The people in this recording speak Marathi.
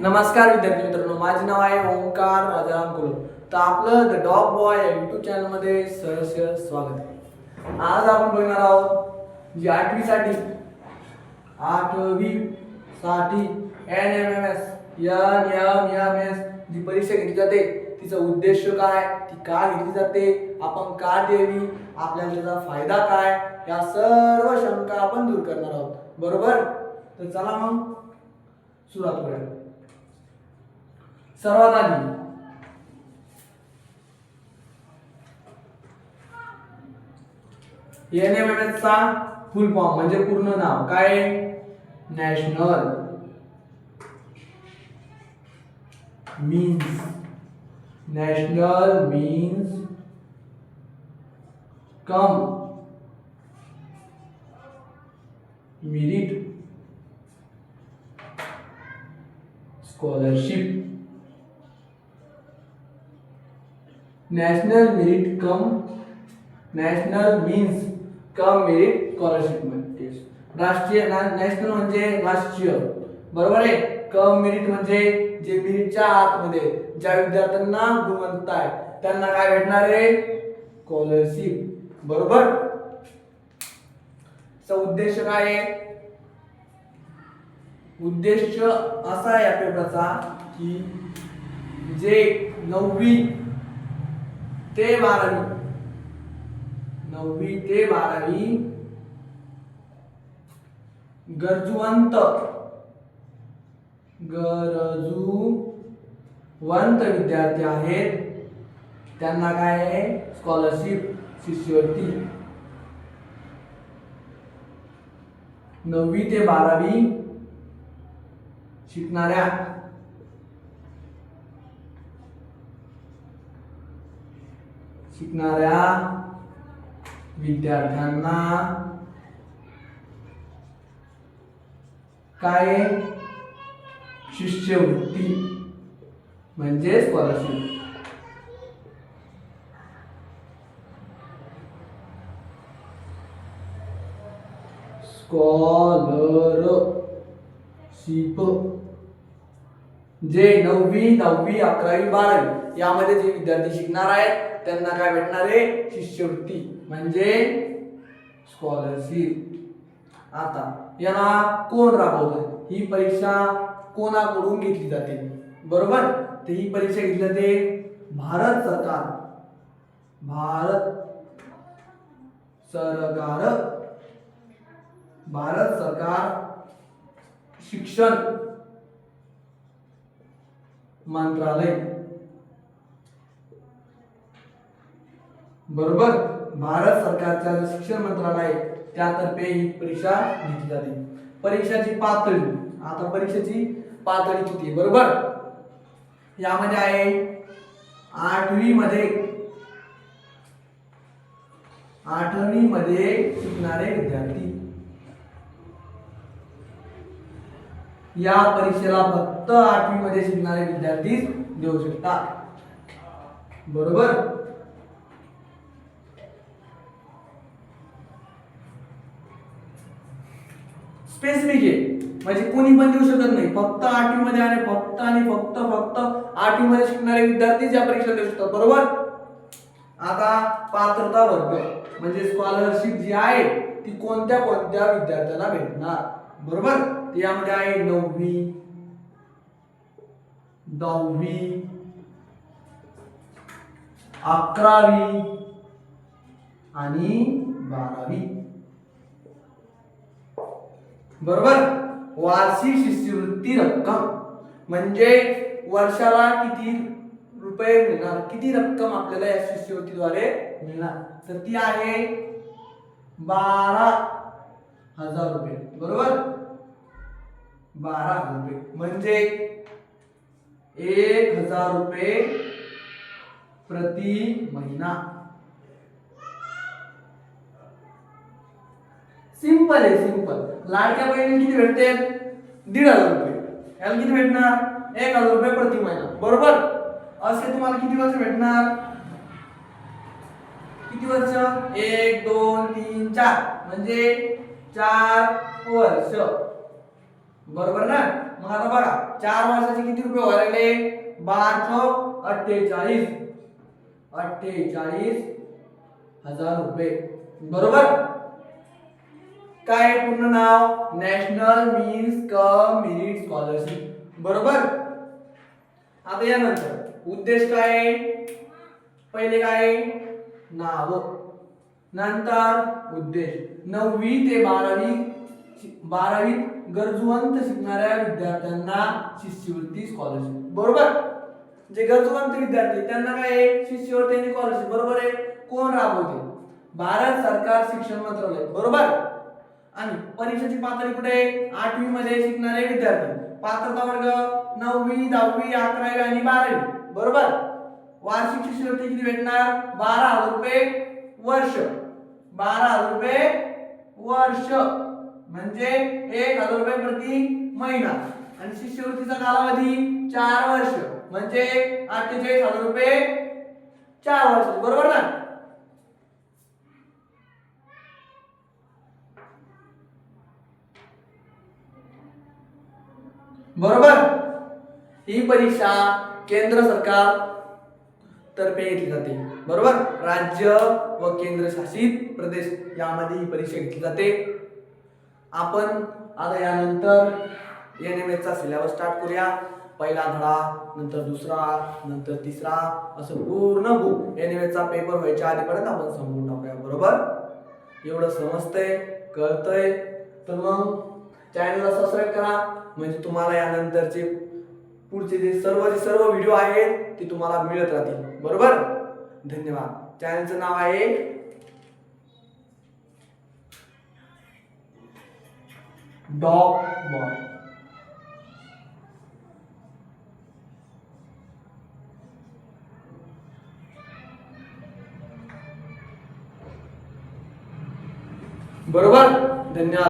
नमस्कार विद्यार्थी मित्रांनो माझे नाव आहे ओंकार राजाराम कुल तर आपलं द डॉग बॉय या युट्यूब चॅनलमध्ये सहर्ष स्वागत आहे. आज आपण बघणार आहोत जी आठवीसाठी आठवी साठी N M M S N M M S जी परीक्षा घेतली जाते तिचा उद्देश काय ती का घेतली जाते आपण का द्यावी आपल्याला त्याचा फायदा काय या सर्व शंका आपण दूर करणार आहोत. बरोबर? तर चला मग सुरुवात करूया. सर्वात आधी. एन चा फुल फॉर्म म्हणजे पूर्ण नाव. काय national means national means cum merit scholarship national merit cum national means cum merit scholarship म्हणजे राष्ट्रीय ना- नॅशनल म्हणजे राष्ट्रीय. बरोबर आहे? कम मेरिट म्हणजे जे मेरिटच्या आतमध्ये ज्या विद्यार्थ्यांना गुणवंत आहे त्यांना काय भेटणार आहे? स्कॉलरशिप बरोबर? चा उद्देश काय आहे? उद्देश असा आहे या पेपरचा की जे नववी ते बारावी. नववी ते बारावी. गरजुवंत. गरजूवंत विद्यार्थी आहेत. त्यांना काय आहे? स्कॉलरशिप शिष्यवृत्ती. नववी ते बारावी. शिकणाऱ्या शिकणाऱ्या विद्यार्थ्यांना काय शिष्यवृत्ती म्हणजे स्कॉलरशिप स्कॉलरशिप जे नववी दहावी अकरावी बारावी यामध्ये जे विद्यार्थी शिकणार आहेत त्यांना काय भेटणार आहे? शिष्यवृत्ती. म्हणजे स्कॉलरशिप आता याला कोण राबवतं ही परीक्षा कोणाकडून घेतली जाते? बरोबर? तर ही परीक्षा घेतली जाते भारत सरकार. भारत सरकार. भारत सरकार शिक्षण. मंत्रालय. बरोबर? भारत सरकारच्या शिक्षण मंत्रालय त्यातर्फे ही परीक्षा घेतली जाते. परीक्षाची पातळी. आता परीक्षेची पातळी किती बरोबर? यामध्ये आहे आठवी मध्ये आठवी मध्ये शिकणारे विद्यार्थी. या परीक्षेला फक्त आठवी मध्ये शिकणारे विद्यार्थी देऊ शकतात. बरोबर? स्पेसिफिक आहे. म्हणजे कोणी पण देऊ शकत नाही. फक्त आठवी मध्ये आणि फक्त आणि फक्त फक्त आठवी मध्ये शिकणारे विद्यार्थीच या परीक्षा देऊ शकतात. बरोबर? आता पात्रता वर्ग म्हणजे स्कॉलरशिप जी आहे ती कोणत्या कोणत्या विद्यार्थ्यांना भेटणार? बरोबर? यामध्ये आहे नववी. दहावी. अकरावी. आणि बारावी. बरोबर? वार्षिक शिष्यवृत्ती रक्कम. म्हणजे वर्षाला किती रुपये मिळणार? किती रक्कम आपल्याला या शिष्यवृत्तीद्वारे मिळणार? तर ती आहे बारा हजार रुपये. बरोबर? बारा हजार रुपये. म्हणजे एक हजार रुपये प्रति महिना. सिंपल आहे सिंपल लाडक्या बहिणी किती भेटते? दीड हजार रुपये. याला किती भेटणार? एक हजार रुपये प्रति महिना. बरोबर? असे तुम्हाला किती वर्ष भेटणार? किती वर्ष? एक दोन तीन चार. म्हणजे चार वर्ष. बरोबर ना? मग आता बघा चार वर्षाचे किती रुपये व्हायला लागले? बारा अठ्ठेचाळीस. अठ्ठेचाळीस हजार रुपये. बरोबर? काय पूर्ण नाव? National means cum merit scholarship. बरोबर? आता यानंतर उद्देश काय आहे? पहिले काय नाव. नंतर उद्देश. नववी ते बारावी बारावीत गरजूवंत शिकणाऱ्या विद्यार्थ्यांना शिष्यवृत्ती स्कॉलरशिप बरोबर? जे गरजूवंत विद्यार्थी त्यांना काय आहे? शिष्यवृत्ती आणि स्कॉलरशिप बरोबर आहे? कोण राबवते? भारत सरकार शिक्षण मंत्रालय. बरोबर? आणि परीक्षेची पातळी कुठे आहे? आठवी मध्ये शिकणारे विद्यार्थी. पात्रता वर्ग नववी दहावी अकरावी आणि बारावी. बरोबर? वार्षिक शिष्यवृत्ती किती भेटणार? बारा हजार रुपये वर्ष. बारा हजार रुपये वर्ष. म्हणजे एक हजार रुपये प्रति महिना. आणि शिष्यवृत्तीचा कालावधी चार वर्ष. म्हणजे अठ्ठेचाळीस हजार रुपये चार वर्ष. बरोबर ना? बरोबर? ही परीक्षा केंद्र सरकार तर्फे घेतली जाते. बरोबर? राज्य व केंद्र शासित प्रदेश यामध्ये ही परीक्षा घेतली जाते. आपण आता यानंतर एन एम एचा सिलेबस स्टार्ट करूया. पहिला धडा नंतर दुसरा नंतर तिसरा असं पूर्ण बुक एन एम एचा पेपर व्हायच्या आधीपर्यंत आपण समजून टाकूया बरोबर? एवढं समजतंय कळतंय. तर मग चॅनलला सबस्क्राईब करा. म्हणजे तुम्हाला यानंतरचे पुढचे जे सर्व जे सर्व व्हिडिओ आहेत ते तुम्हाला मिळत राहतील बरोबर? धन्यवाद. चॅनलचं नाव आहे डॉग बॉय बरोबर? धन्यवाद.